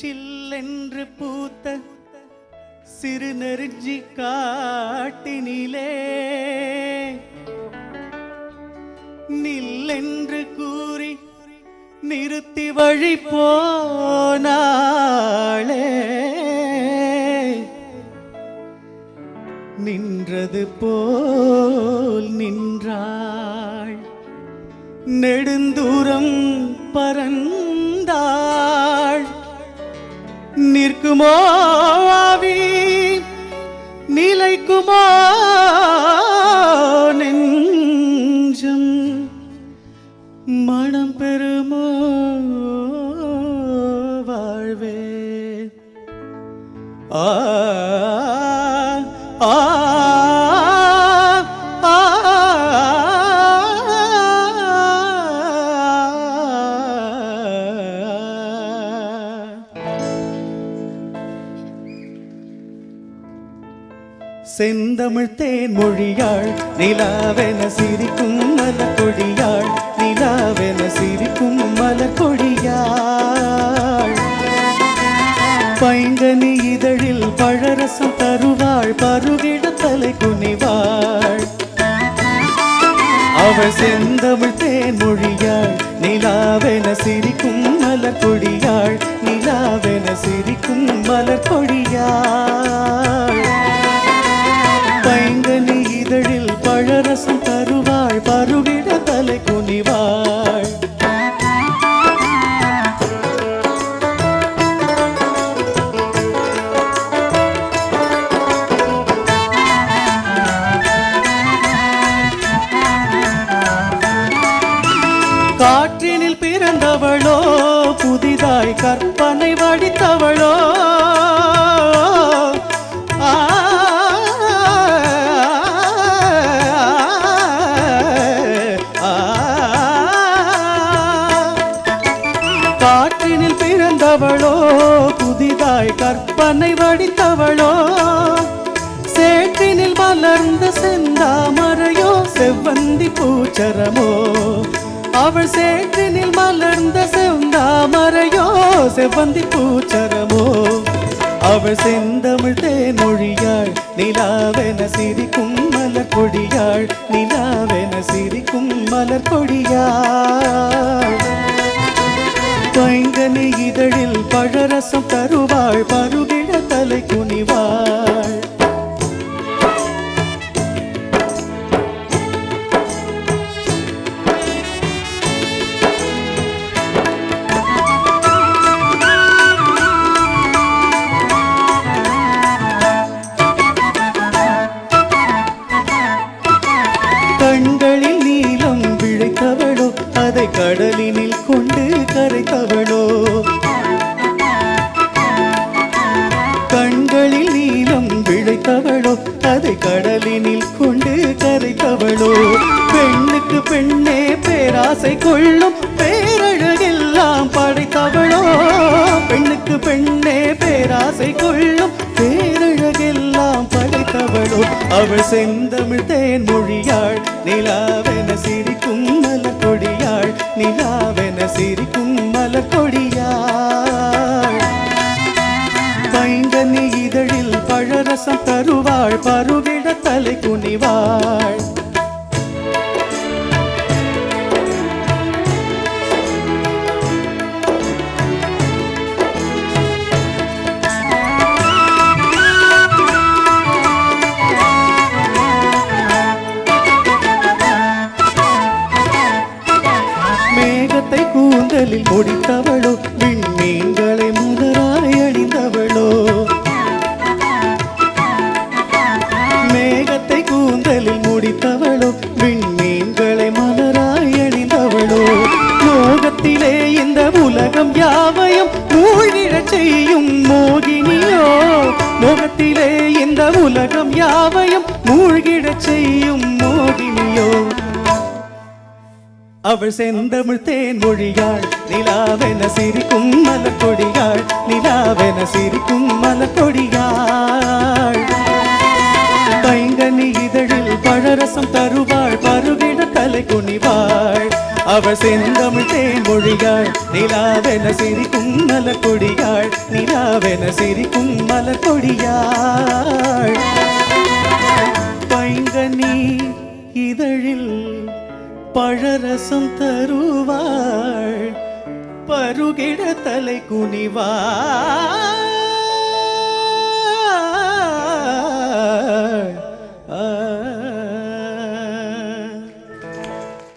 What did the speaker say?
சில்லென்று பூத்த சிறு நெருஞ்சி காட்டினிலே. நில்லென்று கூறி நிறுத்தி வழி போனாளே. நின்றது போல் நின்றாள். நெடு நிற்குமோ ஆவி நிலைக்குமோ நெஞ்சம் மனம் பெறுமோ வாழ்வே? ஆ செந்தமிழ் தேன் மொழியாள் நிலாவென சிரிக்கும் மலர்கொடியாள் நிலாவென சிரிக்கும் மலர்கொடியாள் பைங்கனி இதழில் பழரசம் தருவாள் பருகிட தலை குனிவாள். அவள் செந்தமிழ் தேன் மொழியாள் நிலாவென சிரிக்கும் மலர்கொடியாள் நிலாவென சிரிக்கும் மலர்கொடியாள் பைங்கனி இதழில் பழரசம் தருவாள் பருகிட தலை குனிவாள் காற்றினில் பிறந்தவளோ புதிதாய் கற்பனை வடித்தவளோ தன்னை வடித்தவளோ? சேற்றினில் வளர்ந்த செந்தாமரையோ செவ்வந்தி பூச்சரமோ? அவள் சேற்றினில் மலர்ந்த செந்தாமரையோ செவ்வந்தி பூச்சரமோ? அவள் செந்தமிழ் தேனொழியாள் நிலாவென சிரிக்கும் மலர் கொடியாள் நிலாவென சிரிக்கும் மலர் கொடியாள். பைங்கனி இதழில் பழரசம் தருவாள் பருகிட தலை குனிவாள். கண்களில் நீலம் விழைத்தவளோ அதை கடலினில் அதை கடலினில் கொண்டு கரைத்தவளோ. பெண்ணுக்கு பெண்ணே பேராசை கொள்ளும் பேரழகெல்லாம் படைத்தவளோ. பெண்ணுக்கு பெண்ணே பேராசை கொள்ளும் பேரழகெல்லாம் படைத்தவளோ. அவள் செந்தமிழ் தேன் மொழியாள் நிலாவென சிரிக்கும் மலக்கொடியாள் நிலாவென சிரிக்கும் தலை மேகத்தை கூந்தலில் முடித்தவளோ உலகம் யாவையும் மூழ்கிடச் செய்யும் மோகினியோ? அவள் செந்தமிழ் தேன் மொழியாள் நிலாவென சிரிக்கும் மலக்கொடியாள் நிலாவென சிரிக்கும் மலக்கொடியாள் பைங்கனி இதழில் பழரசம் தருவாள் பருகிட தலை குனிவாள் அவள் செந்தமிழ் தேன்மொழியாள் நிலாவென சிரிக்கும் மலக்கொடியாள் நிலாவென சிரிக்கும் மலக்கொடியாள் பைங்கனி இதழில் பழரசம் தருவாள் பருகிட தலை குனிவாள்.